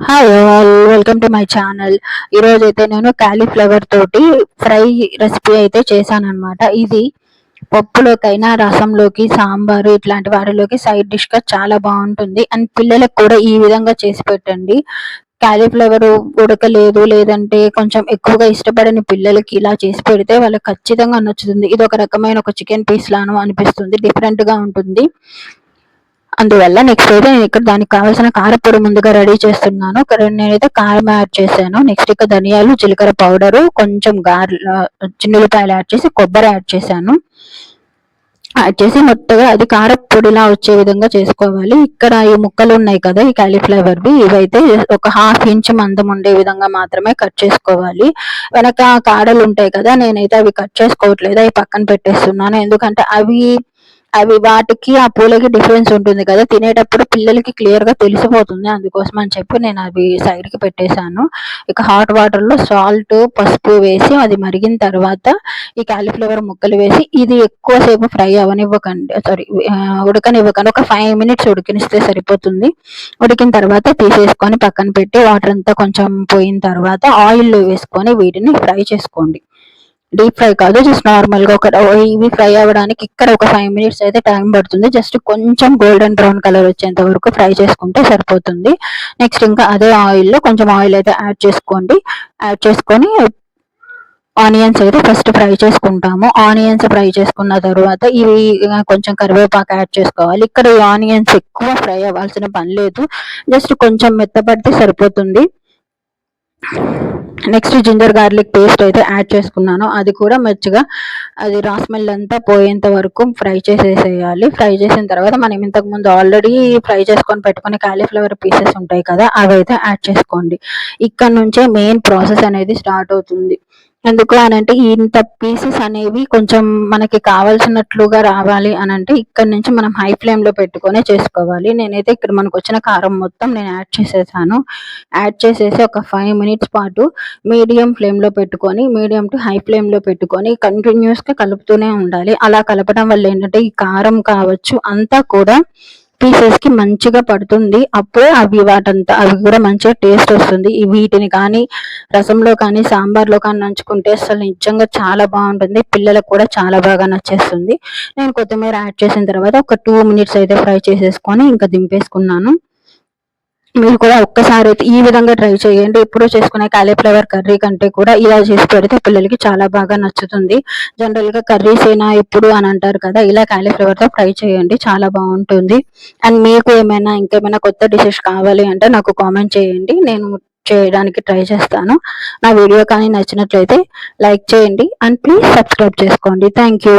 Hi all welcome to my channel ఈరోజు అయితే నేను క్యాలీఫ్లవర్ తోటి ఫ్రై రెసిపీ అయితే చేశాను అనమాట ఇది పప్పులోకైనా రసంలోకి సాంబారు ఇట్లాంటి వాటిలోకి సైడ్ డిష్గా చాలా బాగుంటుంది. అండ్ పిల్లలకు కూడా ఈ విధంగా చేసి పెట్టండి. క్యాలీఫ్లవర్ ఉడకలేదు లేదంటే కొంచెం ఎక్కువగా ఇష్టపడని పిల్లలకి ఇలా చేసి పెడితే వాళ్ళకి ఖచ్చితంగా నచ్చుతుంది. ఇది ఒక రకమైన ఒక చికెన్ పీస్ లాను అనిపిస్తుంది. డిఫరెంట్గా ఉంటుంది. అందువల్ల నెక్స్ట్ అయితే నేను ఇక్కడ దానికి కావాల్సిన కారపొడి ముందుగా రెడీ చేస్తున్నాను. నేనైతే కారం యాడ్ చేశాను. నెక్స్ట్ ఇక ధనియాలు జీలకర్ర పౌడర్ కొంచెం గార్ చిన్నులపాయలు యాడ్ చేసి కొబ్బరి యాడ్ చేశాను. యాడ్ చేసి మొత్తగా అది కారపొడిలా వచ్చే విధంగా చేసుకోవాలి. ఇక్కడ ఈ ముక్కలు ఉన్నాయి కదా ఈ క్యాలీఫ్లవర్వి ఇవైతే ఒక హాఫ్ ఇంచ్ మందం ఉండే విధంగా మాత్రమే కట్ చేసుకోవాలి. వెనక కాడలు ఉంటాయి కదా నేనైతే అవి కట్ చేసుకోవట్లేదు అవి పక్కన పెట్టేస్తున్నాను. ఎందుకంటే అవి అవి వాటికి ఆ పూలకి డిఫరెన్స్ ఉంటుంది కదా. తినేటప్పుడు పిల్లలకి క్లియర్గా తెలిసిపోతుంది. అందుకోసం అని చెప్పి నేను అవి సైడ్కి పెట్టేశాను. ఇక హాట్ వాటర్లో సాల్ట్ పసుపు వేసి అది మరిగిన తర్వాత ఈ క్యాలిఫ్లవర్ ముక్కలు వేసి ఇది ఎక్కువసేపు ఫ్రై అవనివ్వకండి. సారీ ఉడకనివ్వకండి. ఒక ఫైవ్ మినిట్స్ ఉడికినిస్తే సరిపోతుంది. ఉడికిన తర్వాత తీసేసుకొని పక్కన పెట్టి వాటర్ అంతా కొంచెం పోయిన తర్వాత ఆయిల్ వేసుకొని వీటిని ఫ్రై చేసుకోండి. డీప్ ఫ్రై కాదు జస్ట్ నార్మల్గా ఒక ఇవి ఫ్రై అవ్వడానికి ఇక్కడ ఒక ఫైవ్ మినిట్స్ అయితే టైం పడుతుంది. జస్ట్ కొంచెం గోల్డెన్ బ్రౌన్ కలర్ వచ్చేంత వరకు ఫ్రై చేసుకుంటే సరిపోతుంది. నెక్స్ట్ ఇంకా అదే ఆయిల్లో కొంచెం ఆయిల్ అయితే యాడ్ చేసుకోండి. యాడ్ చేసుకొని ఆనియన్స్ అయితే ఫస్ట్ ఫ్రై చేసుకుంటాము. ఆనియన్స్ ఫ్రై చేసుకున్న తర్వాత ఇవి కొంచెం కరివేపాకు యాడ్ చేసుకోవాలి. ఇక్కడ ఈ ఆనియన్స్ ఎక్కువ ఫ్రై అవ్వాల్సిన పని లేదు. జస్ట్ కొంచెం మెత్తపడితే సరిపోతుంది. నెక్స్ట్ జింజర్ గార్లిక్ పేస్ట్ అయితే యాడ్ చేసుకున్నాను. అది కూడా మంచిగా అది రాస్మెల్ అంతా పోయేంత వరకు ఫ్రై చేసేసేయాలి. ఫ్రై చేసిన తర్వాత మనం ఇంతకు ముందు ఆల్రెడీ ఫ్రై చేసుకొని పెట్టుకుని కాలీఫ్లవర్ పీసెస్ ఉంటాయి కదా అవి అయితే యాడ్ చేసుకోండి. ఇక్కడ నుంచే మెయిన్ ప్రాసెస్ అనేది స్టార్ట్ అవుతుంది. ఎందుకు అని అంటే ఇంత పీసెస్ అనేవి కొంచెం మనకి కావాల్సినట్లుగా రావాలి అని అంటే ఇక్కడ నుంచి మనం హై ఫ్లేమ్లో పెట్టుకొని చేసుకోవాలి. నేనైతే ఇక్కడ మనకు వచ్చిన కారం మొత్తం నేను యాడ్ చేసేసాను. యాడ్ చేసేసి ఒక ఫైవ్ మినిట్స్ పాటు మీడియం ఫ్లేమ్లో పెట్టుకొని మీడియం టు హై ఫ్లేమ్లో పెట్టుకొని కంటిన్యూస్గా కలుపుతూనే ఉండాలి. అలా కలపడం వల్ల ఏంటంటే ఈ కారం కావచ్చు అంతా కూడా పీసెస్కి మంచిగా పడుతుంది. అప్పుడే అవి వాటంతా అవి కూడా మంచిగా టేస్ట్ వస్తుంది. వీటిని కానీ రసంలో కానీ సాంబార్లో కానీ నంచుకుంటే అసలు నిజంగా చాలా బాగుంటుంది. పిల్లలకు కూడా చాలా బాగా నచ్చేస్తుంది. నేను కొత్తిమీర యాడ్ చేసిన తర్వాత ఒక టూ మినిట్స్ అయితే ఫ్రై చేసేసుకొని ఇంకా దింపేసుకున్నాను. మీరు కూడా ఒక్కసారి అయితే ఈ విధంగా ట్రై చేయండి. ఎప్పుడూ చేసుకునే కాలీఫ్లవర్ కర్రీ కంటే కూడా ఇలా చేసి పెడితే పిల్లలకి చాలా బాగా నచ్చుతుంది. జనరల్గా కర్రీస్ అయినా ఎప్పుడు అని అంటారు కదా ఇలా కాలీఫ్లవర్తో ఫ్రై చేయండి. చాలా బాగుంటుంది. అండ్ మీకు ఏమైనా ఇంకేమైనా కొత్త డిషెస్ కావాలి అంటే నాకు కామెంట్ చేయండి. నేను చేయడానికి ట్రై చేస్తాను. నా వీడియో కానీ నచ్చినట్లయితే లైక్ చేయండి. అండ్ ప్లీజ్ సబ్స్క్రైబ్ చేసుకోండి. Thank you